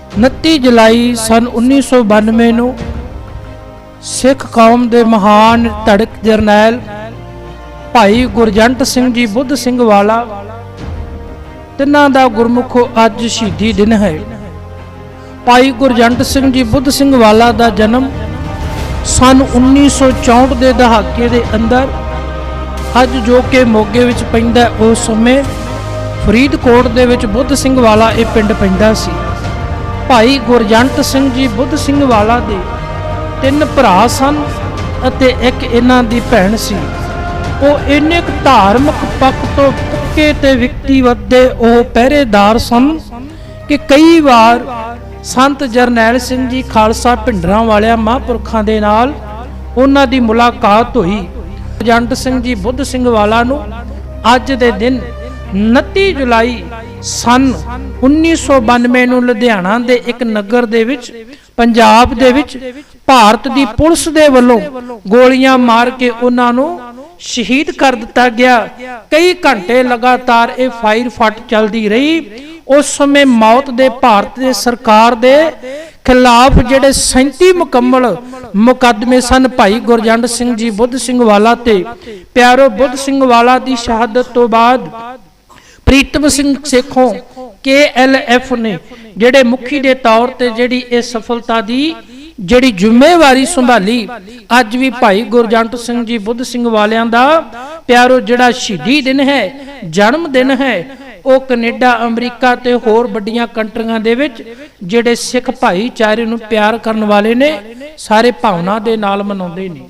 29 ਜੁਲਾਈ ਸਨ 1992 ਨੂੰ ਸਿੱਖ ਕੌਮ ਦੇ ਮਹਾਨ ਧੜਕ ਜਰਨੈਲ ਭਾਈ ਗੁਰਜੰਟ ਸਿੰਘ ਜੀ ਬੁੱਧ ਸਿੰਘ ਵਾਲਾ ਤਿੰਨਾਂ ਦਾ ਗੁਰਮੁਖੋ ਅੱਜ ਸ਼ਹੀਦੀ ਦਿਨ ਹੈ। ਭਾਈ ਗੁਰਜੰਟ ਸਿੰਘ ਜੀ ਬੁੱਧ ਸਿੰਘ ਵਾਲਾ ਦਾ ਜਨਮ ਸਨ 1964 ਦੇ ਦਹਾਕੇ ਦੇ ਅੰਦਰ ਅੱਜ ਜੋ ਕਿ ਮੋਗੇ ਵਿੱਚ ਪੈਂਦਾ ਉਸ ਸਮੇਂ ਫਰੀਦਕੋਟ ਦੇ ਵਿੱਚ ਬੁੱਧ ਸਿੰਘ ਵਾਲਾ ਇਹ ਪਿੰਡ ਪੈਂਦਾ ਸੀ। ਭਾਈ ਗੁਰਜੰਟ ਸਿੰਘ ਜੀ, ਬੁੱਧ ਸਿੰਘ ਵਾਲਾ ਦੇ ਤਿੰਨ ਭਰਾ ਸਨ ਅਤੇ ਇੱਕ ਇਹਨਾਂ ਦੀ ਭੈਣ ਸੀ। ਉਹ ਇੰਨੇ ਕੁ ਧਾਰਮਿਕ ਪੱਖ ਤੋਂ ਪੱਕੇ ਤੇ ਵਿਅਕਤੀਵਤ ਦੇ ਉਹ ਪਹਿਰੇਦਾਰ ਸਨ ਕਿ ਕਈ ਵਾਰ ਸੰਤ ਜਰਨੈਲ ਸਿੰਘ ਜੀ ਖਾਲਸਾ ਭਿੰਡਰਾਂ ਵਾਲਿਆਂ ਮਹਾਂਪੁਰਖਾਂ ਦੇ ਨਾਲ ਉਹਨਾਂ ਦੀ ਮੁਲਾਕਾਤ ਹੋਈ। ਜੰਟ ਸਿੰਘ ਜੀ, ਬੁੱਧ ਸਿੰਘ ਵਾਲਾ ਨੂੰ ਅੱਜ ਦੇ ਦਿਨ 29 ਜੁਲਾਈ ਸਨ 1992 ਨੂੰ ਲੁਧਿਆਣਾ ਦੇ ਇੱਕ ਨਗਰ ਦੇ ਵਿੱਚ, ਪੰਜਾਬ ਦੇ ਵਿੱਚ, ਭਾਰਤ ਦੀ ਪੁਲਿਸ ਦੇ ਵੱਲੋਂ ਗੋਲੀਆਂ ਮਾਰ ਕੇ ਉਹਨਾਂ ਨੂੰ ਸ਼ਹੀਦ ਕਰ ਦਿੱਤਾ ਗਿਆ। ਕਈ ਘੰਟੇ ਲਗਾਤਾਰ ਇਹ ਫਾਇਰ ਫੱਟ ਚੱਲਦੀ ਰਹੀ। ਉਸ ਸਮੇਂ ਮੌਤ ਦੇ ਭਾਰਤ ਦੇ ਸਰਕਾਰ ਦੇ ਖਿਲਾਫ ਜਿਹੜੇ 37 ਮੁਕੰਮਲ ਮੁਕੱਦਮੇ ਸਨ, ਭਾਈ ਗੁਰਜੰਡ ਸਿੰਘ ਜੀ ਬੁੱਧ ਸਿੰਘ ਵਾਲਾ ਤੇ ਪਿਆਰੋ ਬੁੱਧ ਸਿੰਘ ਵਾਲਾ ਦੀ ਸ਼ਹਾਦਤ ਤੋਂ ਬਾਅਦ ਪ੍ਰੀਤਮ ਸਿੰਘ ਸੇਖੋਂ KLF ਨੇ, ਜਿਹੜੇ ਮੁਖੀ ਦੇ ਤੌਰ ਤੇ ਜਿਹੜੀ ਇਹ ਸਫਲਤਾ ਦੀ ਜਿਹੜੀ ਜ਼ਿੰਮੇਵਾਰੀ ਸੰਭਾਲੀ, ਅੱਜ ਵੀ ਭਾਈ ਗੁਰਜੰਟ ਸਿੰਘ ਜੀ ਬੁੱਧ ਸਿੰਘ ਵਾਲਿਆਂ ਦਾ ਪਿਆਰੋ ਜਿਹੜਾ ਸ਼ਹੀਦੀ ਦਿਨ ਹੈ, ਜਨਮ ਦਿਨ ਹੈ, ਉਹ ਕੈਨੇਡਾ, ਅਮਰੀਕਾ ਤੇ ਹੋਰ ਵੱਡੀਆਂ ਕੰਟਰੀਆਂ ਦੇ ਵਿੱਚ ਜਿਹੜੇ ਸਿੱਖ ਭਾਈਚਾਰੇ ਨੂੰ ਪਿਆਰ ਕਰਨ ਵਾਲੇ ਨੇ, ਸਾਰੇ ਭਾਵਨਾ ਦੇ ਨਾਲ ਮਨਾਉਂਦੇ ਨੇ।